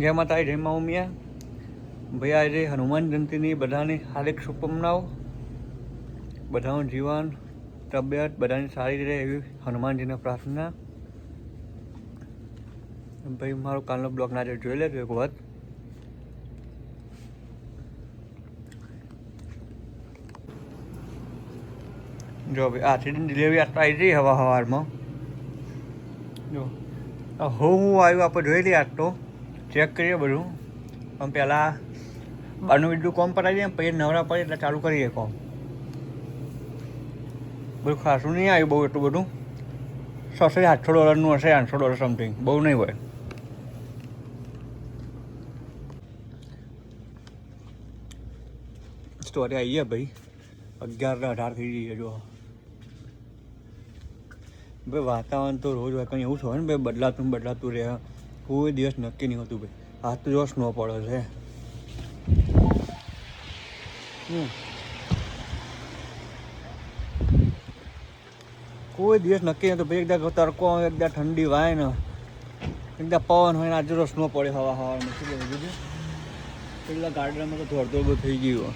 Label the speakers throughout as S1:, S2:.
S1: જય માતા જય મા ભાઈ આજે હનુમાન જયંતિની બધાની હાર્દિક શુભકામનાઓ. બધાનું જીવન, તબિયત બધાની સારી રહે એવી હનુમાનજીને પ્રાર્થના. ભાઈ મારો કાલનો બ્લોગ ના જોઈ લેજો એક વખત. જો ભાઈ આથી ડિલિવરી આટલા આવી જઈ હવા હવારમાં. જો હું આવ્યું, આપણે જોઈ લઈએ તો. ચેક કરીએ બધું. પણ પહેલાં બહારનું બીજું કોમ પતાવી દઈએ, પછી નવરા પડે એટલે ચાલુ કરીએ કોમ. બધું ખાસું નહીં આવ્યું બહુ એટલું બધું. સોસે આઠસો ડોલરનું હશે, આઠસો ડોલર સમથિંગ બહુ નહીં હોય. સ્ટોરી આવી ગયા ભાઈ. અગિયાર અઢાર થઈ જઈએ જો. ભાઈ વાતાવરણ તો રોજ હોય, કંઈ એવું થયું ને ભાઈ, બદલાતું બદલાતું રહે. કોઈ દિવસ નક્કી નહીં હોતું ભાઈ. આ તો જો સ્નો પડે છે. કોઈ દિવસ નક્કી નહોતું ભાઈ. એકદા તડકો હોય એકદા ઠંડી વાય ને. એકદા પવન હોય ને, આજે તો સ્નો પડે હવા હવામાં શું પેલા ગાર્ડનમાં તો થોડું થોડું થઈ ગયું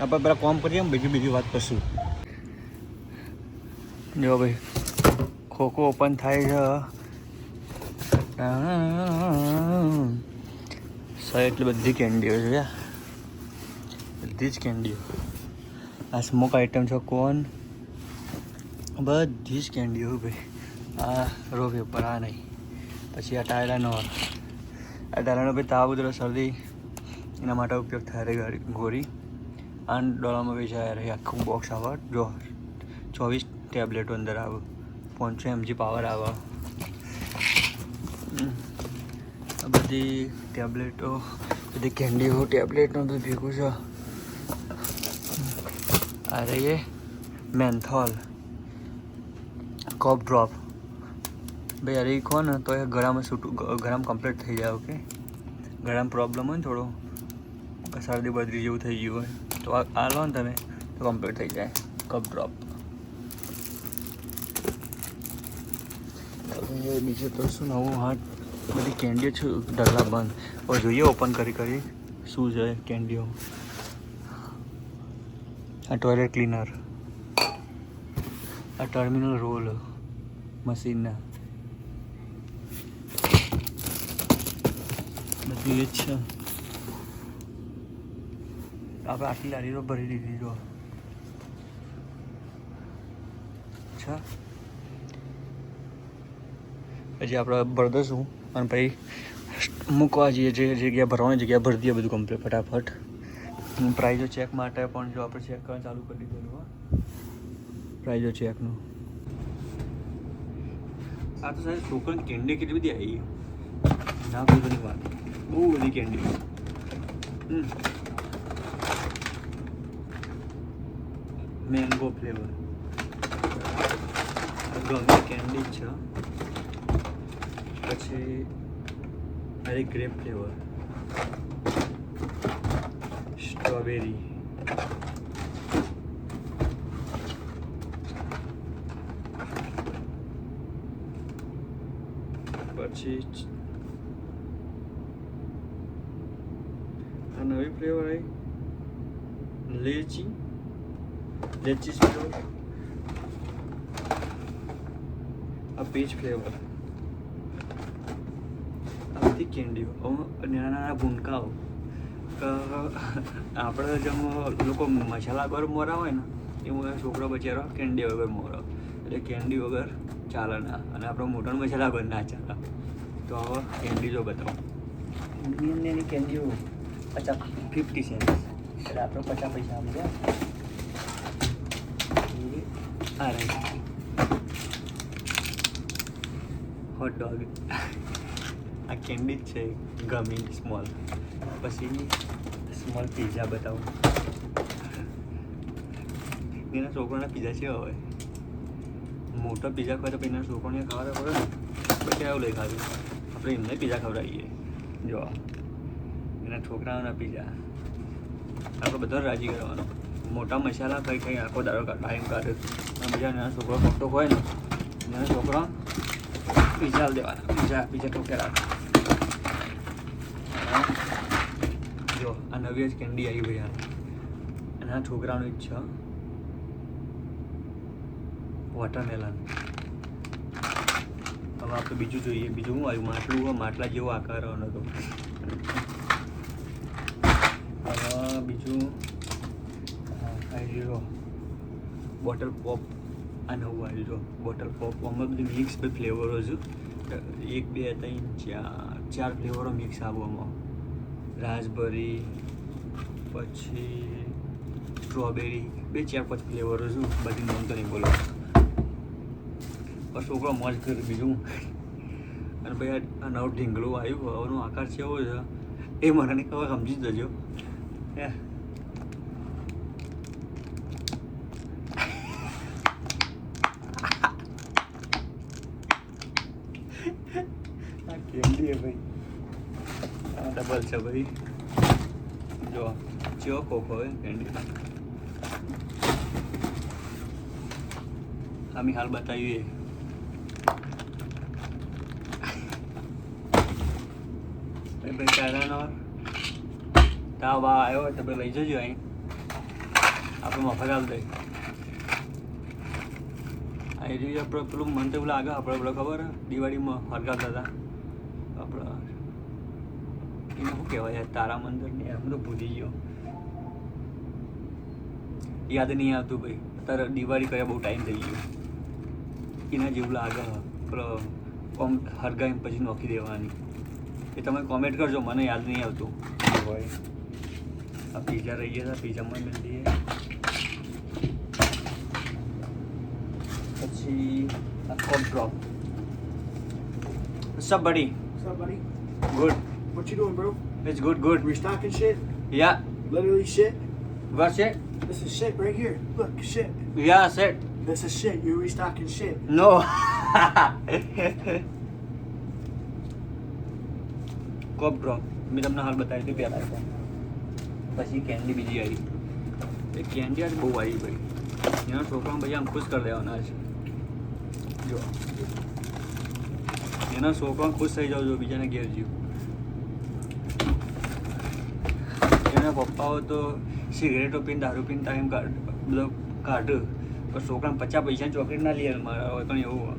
S1: આપણે પેલા કોમ કરીએ બીજી બીજી વાત કરશું. જો ભાઈ, ખોખો ઓપન થાય છે. સર એટલી બધી કેન્ડીઓ છે. બધી જ કેન્ડીઓ. આ સ્મોક આઈટમ છે કોન બધી જ કેન્ડીઓ ભાઈ. આ રો પેપર આ નહીં. પછી આ ટાયરાનો આ ટાયરાનો ભાઈ તાવ ઉધરો શરદી. એના માટે ઉપયોગ થાય રહી ગોળી. આઠ ડોલરમાં વેચાય રહી આખું બોક્સ આવે. જો, ચોવીસ ટેબ્લેટો અંદર આવે. પાંચસો એમજી પાવર આવે. આ બધી ટેબ્લેટો, બધી કેન્ડીઓ ટેબ્લેટનો બધું ભેગું છે. આ રહીએ મેન્થોલ કપ ડ્રોપ ભાઈ અરે ખો ને તો એ ગળામાં ગ- ગળામાં કમ્પ્લીટ થઈ જાય ઓકે ગળામાં પ્રોબ્લેમ હોય ને થોડો શરદી બદરી જેવું થઈ ગયું હોય, તો આ લો ને તમે, તો કમ્પ્લીટ થઈ જાય કપ ડ્રોપ હવે બીજું તો શું નવું? હા, બધી કેન્ડીઓ છે, ઢગલા બંધ. હવે જોઈએ ઓપન કરી કરી. શું છે કેન્ડીઓ? આ ટોયલેટ ક્લીનર આ ટર્મિનલ રોલ મશીનના બધી એ જ છે. આપણે આટલી લારીઓ ભરી દીધી જો. અચ્છા પછી આપણે ભરદશું અને પછી મૂકવા જઈએ, જે જગ્યા ભરવાની જગ્યા ભરી દઈએ બધું કમ્પ્લીટ ફટાફટ. પ્રાઇઝો ચેક માટે પણ જો આપણે ચેક કરવાનું ચાલુ કરી દીધું પ્રાઇઝો ચેકનું આ તો સાહેબ છોકરાની કેન્ડી કેટલી બધી આવી ના બધી વાત બહુ બધી કેન્ડી મેંગો ફ્લેવર ગમે કેન્ડી છે પછી મારી ગ્રેપ ફ્લેવર. સ્ટ્રોબેરી. પછી આ નવી ફ્લેવર આવી લેચી. લેચી ફ્લેવર આ પીચ ફ્લેવર. આ કેન્ડીઓ નાના નાના ભૂનકાઓ આપણે જેમ લોકો મસાલા વગર મોરા હોય ને એવું છોકરો બચારો કેન્ડી વગર મોરો. એટલે કેન્ડી વગર ચાલે ના અને આપણો મોટો મસાલા વગર ના ચાલે. તો હવે કેન્ડી જો બતાવો. એની એની કેન્ડીઓ પચાસ ફિફ્ટી સેન્ટ એટલે આપણે પચાસ પૈસા મળ્યા આ રહી હોટ ડોગ આ કેન્ડી જ છે? ગમી સ્મોલ પછી સ્મોલ પિઝા બતાવો. એના છોકરાના પિઝા છે હવે મોટો પિઝા ખાય તો એના છોકરાને ખાવા પડે ને. પછી આવું લઈ ખાધું આપણે એમને પીઝા ખવડાવીએ. જો, એના છોકરાઓના પીઝા આપણે બધો રાજી કરવાનો. મોટા મસાલા ખાઈ ખાઈ આખો દારો ટાઈમ કાઢે અને બીજા નાના છોકરો મોટો હોય ને નાના છોકરા પિઝા દેવાના. પીઝા પીઝા ઠોકે રાખે. આ નવી જ કેન્ડી આવી ભાઈ અને આ છોકરાનું જ છે. વોટરમેલન. હવે આપણે બીજું જોઈએ. બીજું શું આવ્યું? માટલું માટલા જેવો આકાર હતો. બીજું, આ આવી રહ્યો. Bottle pop. આ નવું આવ્યું જો બોટલ પોપ. આમાં બધી મિક્સ ફ્લેવરો છે. એક, બે ત્રણ, ચાર. ચાર ફ્લેવરો મિક્સ આવામાં રાસબરી પછી સ્ટ્રોબેરી, બે ચાર પાંચ ફ્લેવરો છે, બધી નામ તો નહીં બોલો. પણ છોકરો મોજ કરી બીજું. અને ભાઈ આ- નવું ઢીંગલું આવ્યું હવાનું આકાર એવો છે. એ મને ખબર, સમજી જ દેજો હે આ કેન્ડી હે ભાઈ આ ડબલ છે ભાઈ. જો ચો ખોખો હે કેન્ડી અમે હાલ બતાવીએ. ભાઈ તારાનો તાવ બા આવ્યો હોય તો ભાઈ લઈ જજો અહીં. આપણે મફત આપ દઈ આ એરિયા આપણે પેલું મને તો એવું લાગે, આપણે પેલો ખબર? દિવાળીમાં હરગાવતા હતા. આપણે શું કહેવાય તારા મંદિર ને એમ તો ભૂલી ગયો. યાદ નહીં આવતું ભાઈ. અત્યારે દિવાળી કર્યા બહુ ટાઈમ થઈ ગયો. એના જેવું લાગે. પેલો કોમ હરગાઈ પછી નોખી દેવાની. એ તમે કોમેન્ટ કરજો મને યાદ નહીં આવતું. હોય આ પીઝા રહી ગયા હતા પીઝામાં દઈએ પછી આ કોપ drop sup buddy
S2: sup buddy
S1: good
S2: What you doing, bro?
S1: It's good good
S2: Restocking shit?
S1: Yeah
S2: Literally shit?
S1: What છે
S2: This is shit right here. Look, shit.
S1: Yeah set
S2: This is shit. You're restocking shit.
S1: No cop drop મેં તમને હાલ બતાવી હતી પહેલાં પછી candy બીજી આવી એ કેન્ડી આજ બહુ આવી ભાઈ એના છોકરાને પછી આમ ખુશ કરી દેવાના છે જો એના છોકરાને ખુશ થઈ જાવ જો બીજાને ઘેર જીવ એના પપ્પાઓ તો સિગરેટો પીને, દારૂ પીને ટાઈમ મતલબ કાઢ. પણ છોકરાને પચાસ પૈસાની ચોકલેટ ના લે મારા હોય પણ એવું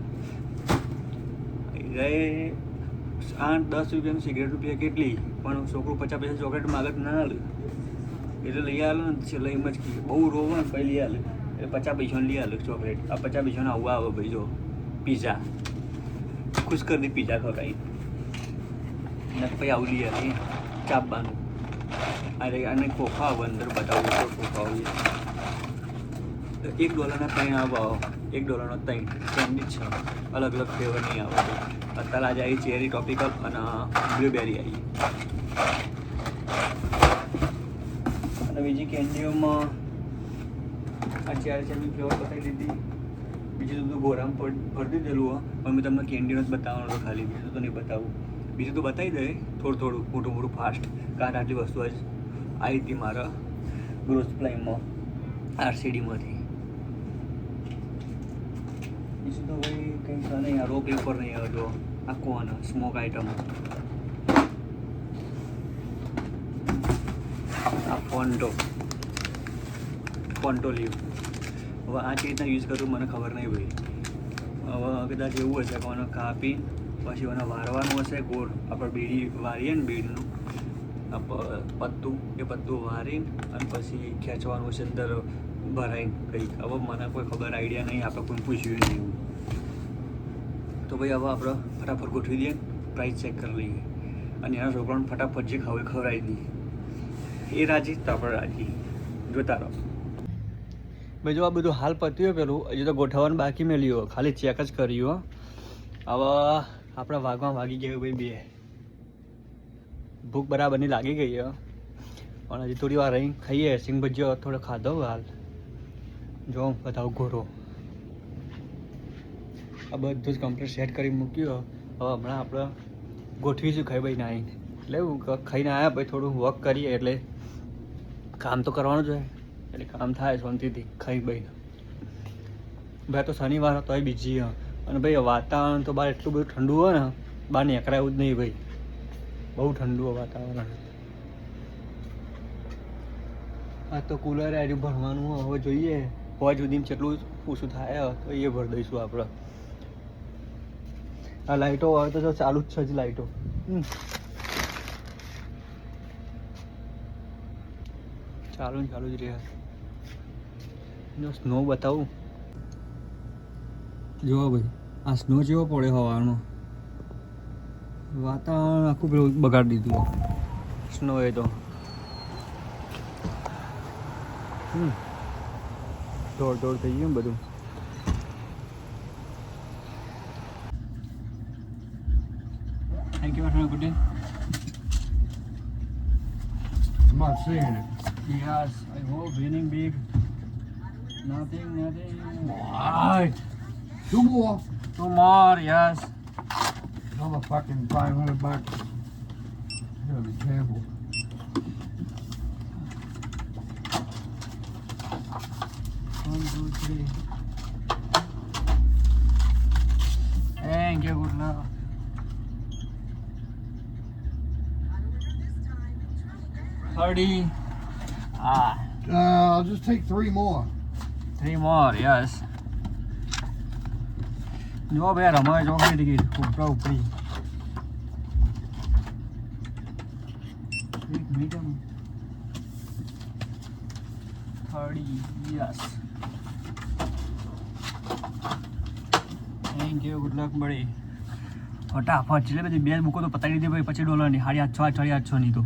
S1: ગઈ આઠ, દસ રૂપિયાનું સિગરેટ રૂપિયા કેટલી? પણ છોકરું પચાસ પૈસા ચોકલેટ માગત ના હાલે એટલે લઈ આલે ને છેલ્લે એમ જ બહુ રોવે ને, પછી લઈ આવે એટલે પચાસ પૈસાની લઈ આલે ચોકલેટ. આ પચાસ પૈસાનો આવું આવે ભાઈ, જો. પીઝા. ખુશ કરી પીઝા ખવડાવી ને પછી આવું લઈ આવે ચાપવાનું અરે અને ખોખા આવે અંદર બતાવું તો ખોખા એક ડોલરના ત્રણ આવે એક ડોલરનો ત્રણ કેન્ડી છે અલગ અલગ ફ્લેવર નહીં આવે અત્યારે આજે આવી ચેરી ટોપિકલ અને બ્લુબેરી આવી અને બીજી કેન્ડીઓમાં આ ચાર ચારની ફ્લેવર બતાવી દીધી બીજું બધું ગોરામ ભરી દીધેલું હોય પણ મેં તમને કેન્ડીનો જ બતાવવાનો ખાલી બીજું તો નહીં બતાવું બીજું તો બતાવી દે, થોડું થોડું, મોટું મોટું ફાસ્ટ કારણ આટલી વસ્તુ જ આવી હતી મારા ગ્રોથ પ્લાઇમમાં આરસીડીમાંથી બીજું તો ભાઈ કંઈ છે નહીં, આ રોક ઉપર નહીં આવે જો આ કોન સ્મોક આઈટમ આ ફોન્ટો ફોન્ટો લીવ હવે આ કેવી રીતના યુઝ કરું મને ખબર નહીં ભાઈ. હવે કદાચ એવું હશે કે મને કાપી પછી એને વારવાનું હશે, ગોળ આપણે બીડી વારીએ ને બીડનું. પત્તું, એ પત્તું વારીને અને પછી ખેંચવાનું હશે અંદર ભરાઈને કંઈક. હવે મને કોઈ ખબર આઈડિયા નહીં, આપણે કોઈ પૂછ્યું નહીં તો ભાઈ હવે આપણે ફટાફટ ગોઠવી દઈએ પ્રાઇસ ચેક કરી લઈએ. અને એના છોકરાને ફટાફટ જે ખબર ખવડાવી દઈએ. એ રાજી? તો આપણે રાજી. જોતા રહો. ભાઈ જો આ બધું હાલ પત્યું પેલું, હજુ તો ગોઠવવાનું બાકી મેલ્યું ખાલી ચેક જ કર્યું. હવે આપણા વાગવા વાગી ગયું ભાઈ બે. ભૂખ બરાબરની લાગી ગઈ પણ હજી થોડી વાર રહી ખાઈએ. સિંગ ભજીયો થોડો ખાધો હાલ. જો બતાવું ઘોરો. આ બધું જ કમ્પ્લીટ સેટ કરી મૂક્યું હવે હમણાં આપણે ગોઠવીશું ખાઈ ભાઈ નાઈને એટલે ખાઈને આવ્યા પછી થોડું વોક કરીએ, એટલે કામ તો કરવાનું જ હોય. એટલે કામ થાય શાંતિથી ખાઈ ભાઈ ભાઈ તો શનિવાર તોય બીજી હે. અને ભાઈ વાતાવરણ તો બહાર એટલું બધું ઠંડુ હોય ને બહાર નીકળાયું જ નહીં ભાઈ. બહુ ઠંડુ હોય વાતાવરણ. આ તો કુલર આવ્યું ભરવાનું હવે જોઈએ. હોવા સુધી કેટલું ઓછું થાય તો એ ભરી દઈશું આપણે. આ લાઈટો હવે તો ચાલુ જ છે જ હમ. ચાલુ ચાલુ જ રહ્યા સ્નો બતાવું. જુઓ ભાઈ આ સ્નો જેવો પડે હવાનો વાતાવરણ આખું પેલું બગાડી દીધું સ્નો એ તો દોડ દોડ થઈ ગયું બધું thank you good day
S2: it.
S1: Yes, I hope winning big. Nothing, nothing. What?
S2: Two more.
S1: Two more, yes.
S2: Another fucking 500 bucks. You gotta be careful.
S1: One, two, three. Thank you, good luck. Thirty. Ah,
S2: Uh, I'll just take three more.
S1: three more, yes. જો બે રમાય ચોકડી ticket ઉપરા ઉપરી એક medium thirty yes thank you good luck buddy ફટાફટ છે પછી બે મૂકો તો પતાવી દીધી ભાઈ પચીસ ડોલરની સાડી આઠસો આઠ સાડી આઠસોની તો.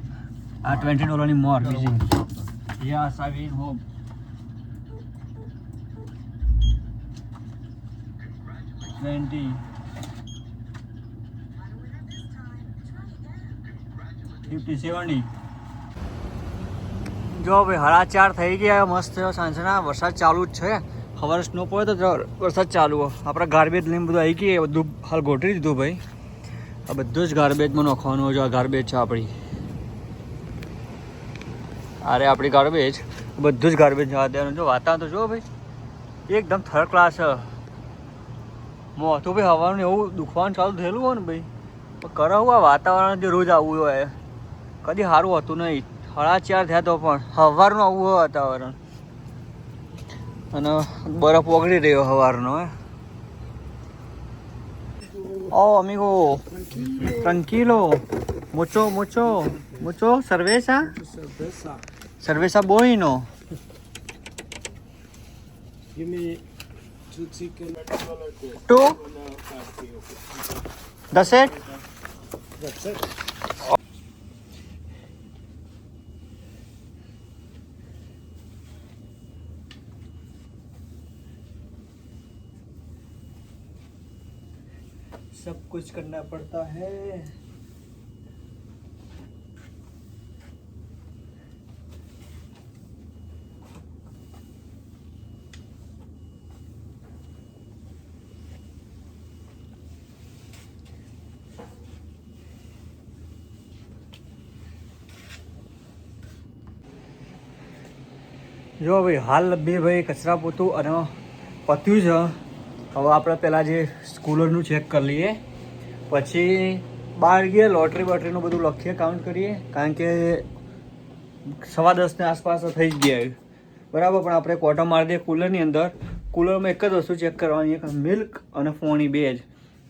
S1: આ ટ્વેન્ટી ડોલરની મોર બીજી. Yes I home twenty fifty seventy જો ભાઈ હરા ચાર થઈ ગયા, મસ્ત સાંજના. વરસાદ ચાલુ જ છે. સવારે સ્નો પડે તો વરસાદ ચાલુ. આપણે ગાર્બેજ લઈને બધું આવી ગઈ બધું હાલ ગોઠવી દીધું ભાઈ. આ બધું જ ગાર્બેજમાં નાખવાનું હોય, જો આ ગાર્બેજ છે આપણી. અરે, આપણી ગાર્બેજ બધું જ ગાર્બેજ જવા દેવાનું જો વાતાવરણ તો જો ભાઈ. એકદમ થર્ડ ક્લાસ મોથું ભાઈ હવાનું એવું દુખવાનું ચાલુ થયેલું હોય ને ભાઈ. પણ કરાવું આ વાતાવરણ જે રોજ આવવું હોય કદી સારું હતું નહીં. હળા ચાર થયા તો પણ સવારનું આવવું હોય વાતાવરણ. અને બરફ ઓગળી રહ્યો સવારનો હે. ઓ અમીગો tranquilo મોચો મોચો મોચો
S2: સર્વેસા
S1: સર્વેસા બોઈનો
S2: Give me टू?
S1: सब कुछ करना पड़ता है। જો ભાઈ હાલ બે ભાઈ કચરા પોતું અને પત્યું છે, હવે આપણે પહેલાં જે સ્કૂલરનું ચેક કરી લઈએ. પછી બહાર ગઈએ લોટરી બોટરીનું બધું લખીએ કાઉન્ટ કરીએ, કારણ કે સવા દસની આસપાસ થઈ જ ગયા બરાબર, પણ આપણે કોટો મારી દઈએ કુલરની અંદર. કુલરમાં એક જ વસ્તુ ચેક કરવાની, એક મિલ્ક અને ફોણી બે જ.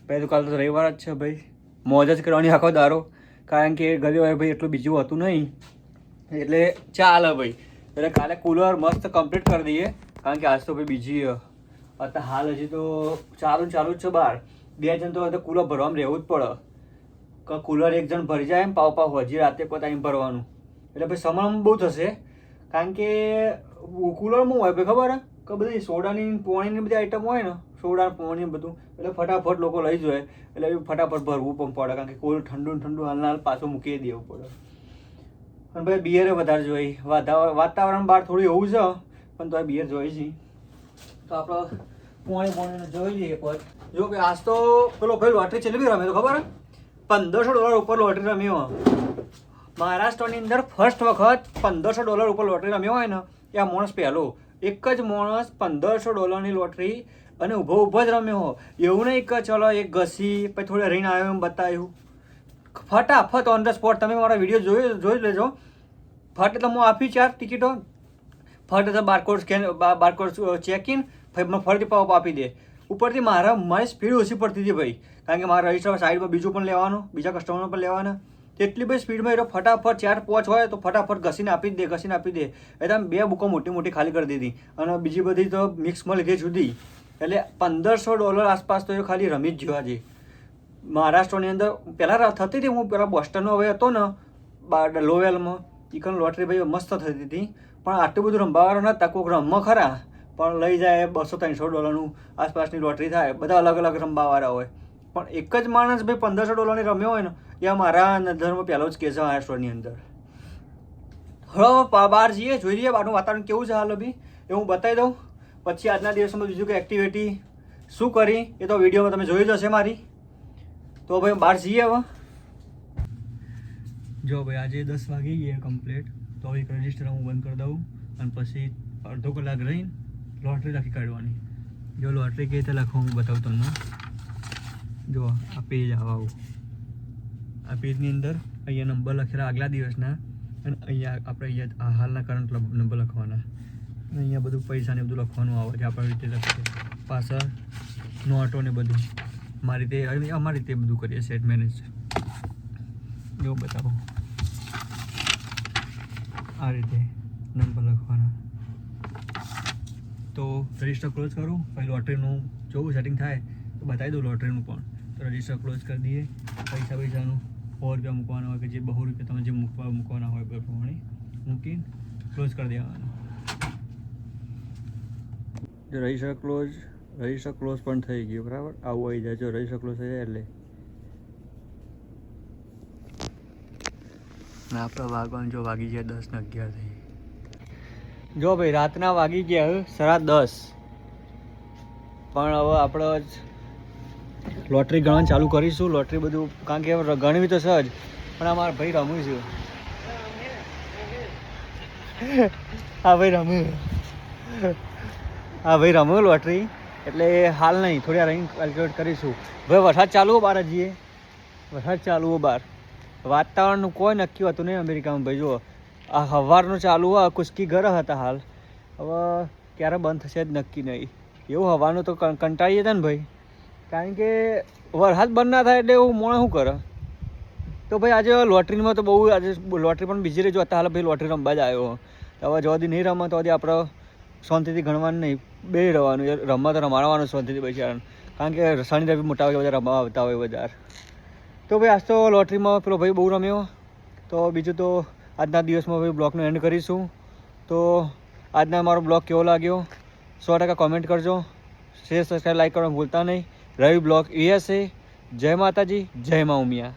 S1: પહેલું કાલ તો રવિવાર જ છે ભાઈ. મોજ જ કરવાની આખો દારો. કારણ કે હોય ભાઈ એટલું બીજું હતું નહીં. એટલે ચાલે ભાઈ. એટલે કાલે કુલર મસ્ત કમ્પ્લીટ કરી દઈએ કારણ કે આજ તો ભાઈ બીજી અત્યારે હાલ હજી તો ચાલુ ચાલુ જ છે બહાર બે જણ તો કુલર ભરવામાં રહેવું જ પડે કુલર એક જણ ભરી જાય એમ પાવ પાવ હજી રાતે એમ ભરવાનું એટલે ભાઈ સમયમાં બહુ થશે. કારણ કે કુલરમાં હોય ભાઈ ખબર? કે બધી સોડાની પોણીની બધી આઈટમ હોય ને, સોડા પોણી બધું. એટલે ફટાફટ લોકો લઈ જોઈએ એટલે ફટાફટ ભરવું પણ પડે. કારણ કે કોઈ ઠંડુ ઠંડુ હાલના હાલ પાછું મૂકી દેવું પડે. અને ભાઈ બિયરે વધારે જોઈ. વાતા- વાતાવરણ બહાર થોડું એવું છે, પણ તો બિયર જોઈ છે. તો આપણે પોણી પોણીને જોઈ લઈએ વાર. જો કે આજ તો પેલો ભાઈ લોટરી ચેલી રમે તો ખબર પંદરસો ડોલર ઉપર લોટરી રમ્યો. મહારાષ્ટ્રની અંદર ફર્સ્ટ વખત પંદરસો ડોલર ઉપર લોટરી રમ્યો હોય ને, એ આ માણસ પહેલો. એક જ માણસ પંદરસો ડોલરની લોટરી અને ઊભો ઊભો જ રમ્યો. એવું નહીં કે ચલો એક ઘસી, પછી થોડે રહીને આવ્યો એમ બતાવ્યું ફટાફટ ઓન ધ સ્પોટ તમે મારા વીડિયો જોઈ જોઈ લેજો. ફટ એટલે હું આપી ચાર ટિકિટો. ફટ barcode scan barcode check in ફરીથી પાવ આપી દે. ઉપરથી મારા મારી સ્પીડ ઓછી પડતી હતી ભાઈ. કારણ કે મારા રજિસ્ટર સાઈડમાં બીજું પણ લેવાનું, બીજા કસ્ટમર પણ લેવાના. એટલી બધી સ્પીડમાં એ ફટાફટ ચાર પોચ હોય તો ફટાફટ ઘસીને આપી દે, ઘસીને આપી દે. એટલે બે બુકો મોટી મોટી ખાલી કરી દીધી. અને બીજી બધી તો મિક્સમાં લીધી જુદી. એટલે પંદરસો ડોલર આસપાસ તો એ ખાલી રમી જ ગયો જઈએ મહારાષ્ટ્રની અંદર પહેલાં થતી હતી. હું પેલા બોસ્ટનનો હવે હતો ને બાર લોવેલમાં ચિકન લોટરી ભાઈ મસ્ત થતી હતી પણ આટલું બધું રમવાવાળું ના કોઈક રમવા ખરા, પણ લઈ જાય બસો ત્રણસો ડોલરનું. આસપાસની લોટરી થાય. બધા અલગ અલગ રમવાવાળા હોય. પણ એક જ માણસ ભાઈ પંદરસો ડોલરની રમ્યો હોય ને, એ મારા નજરમાં પહેલો જ કેસ મહારાષ્ટ્રની અંદર. હવે બહાર જઈએ, જોઈ લઈએ બહારનું વાતાવરણ કેવું છે હાલ બી. એ હું બતાવી દઉં. પછી આજના દિવસમાં બીજું કે એક્ટિવિટી શું કરી, એ તો વિડીયોમાં તમે જોઈ જ હશે મારી. તો ભાઈ બહાર જઈએ હવે. જો ભાઈ, આજે દસ વાગી ગયા કમ્પ્લીટ તો એક રજિસ્ટર હું બંધ કરી દઉં અને પછી અડધો કલાક રહીને લોટરી લખી કાઢવાની. જો લોટરી કઈ રીતે લખવું હું બતાવું તમને. જો, આ પેજ આવા આ પેજની અંદર અહીંયા નંબર લખેલા આગલા દિવસના અને અહીંયા આપણે અહીંયા હાલના કરંટ નંબર લખવાના. અને અહીંયા બધું પૈસા ને બધું લખવાનું આવે છે. આપણે રીતે લખીએ. પાછળ નોટો ને બધું. મારી રીતે અમારી રીતે બધું કરીએ સેટ મેનેજ જો બતાવો. આ રીતે નંબર લખવાના. તો રજિસ્ટર ક્લોઝ કરું, પછી લોટરીનું જોવું સેટિંગ થાય, તો બતાવી દઉં લોટરીનું પણ. તો રજિસ્ટર ક્લોઝ કરી દઈએ, પૈસા પૈસાનું સો રૂપિયા મૂકવાના હોય કે જે બહુ રૂપિયા તમે જે મૂકવા મૂકવાના હોય એ પ્રમાણે મૂકીને ક્લોઝ કરી દેવાનું. રજિસ્ટર ક્લોઝ રજિસ્ટર ક્લોઝ પણ થઈ ગયું બરાબર? આવું આવી જાય જો રજિસ્ટર ક્લોઝ થઈ જાય એટલે. ને આપણે વાગવાનું જો વાગી ગયા દસ ને અગિયાર થઈ. જો ભાઈ રાતના વાગી ગયા હવે સાડા દસ. પણ હવે આપણે લોટરી ગણવાનું ચાલુ કરીશું. લોટરી બધું કારણ કે ગણવી તો સહજ પણ અમારા ભાઈ રમ્યું છે. હા ભાઈ રમ્યું હા ભાઈ રમ્યું લોટરી? એટલે હાલ નહીં, થોડી વાર કેલ્ક્યુલેટ કરીશું. ભાઈ વરસાદ ચાલુ બહાર જઈએ વરસાદ ચાલુ બહાર વાતાવરણનું કોઈ નક્કી હોતું નહીં અમેરિકામાં, ભાઈ, જુઓ. આ હવારનું ચાલુ હોય કુસ્કી ઘર હતા હાલ. હવે ક્યારે બંધ થશે જ નક્કી નહીં. એવું હવાનું તો કંટાળીએ હતા ને ભાઈ. કારણ કે વરસાદ બંધ ના થાય એટલે એવું મોણ શું કરે? તો ભાઈ, આજે લોટરીમાં તો બહુ, આજે લોટરી પણ બીજી રહી. જોતા હાલ ભાઈ લોટરી રમવા જ આવ્યો હવે જો દી નહીં રમે તો આપણે શાંતિથી ગણવાનું નહીં. બે રહેવાનું રમવા તો રમાડવાનું શાંતિથી પછી કારણ કે શનિ રવિ મોટા ભાગે બધા રમવા આવતા હોય બધા તો ભાઈ, આજ તો લોટરીમાં પેલો ભાઈ બહુ રમ્યો. તો બીજું તો આજના દિવસમાં ભાઈ બ્લોગનો એન્ડ કરીશું. તો આજના મારો બ્લોગ કેવો લાગ્યો? સો ટકા કોમેન્ટ કરજો. શેર સબસ્ક્રાઈબ લાઈક કરવાનું ભૂલતા નહીં. રવિ બ્લોગ એ હશે. જય માતાજી, જય મા ઉમિયા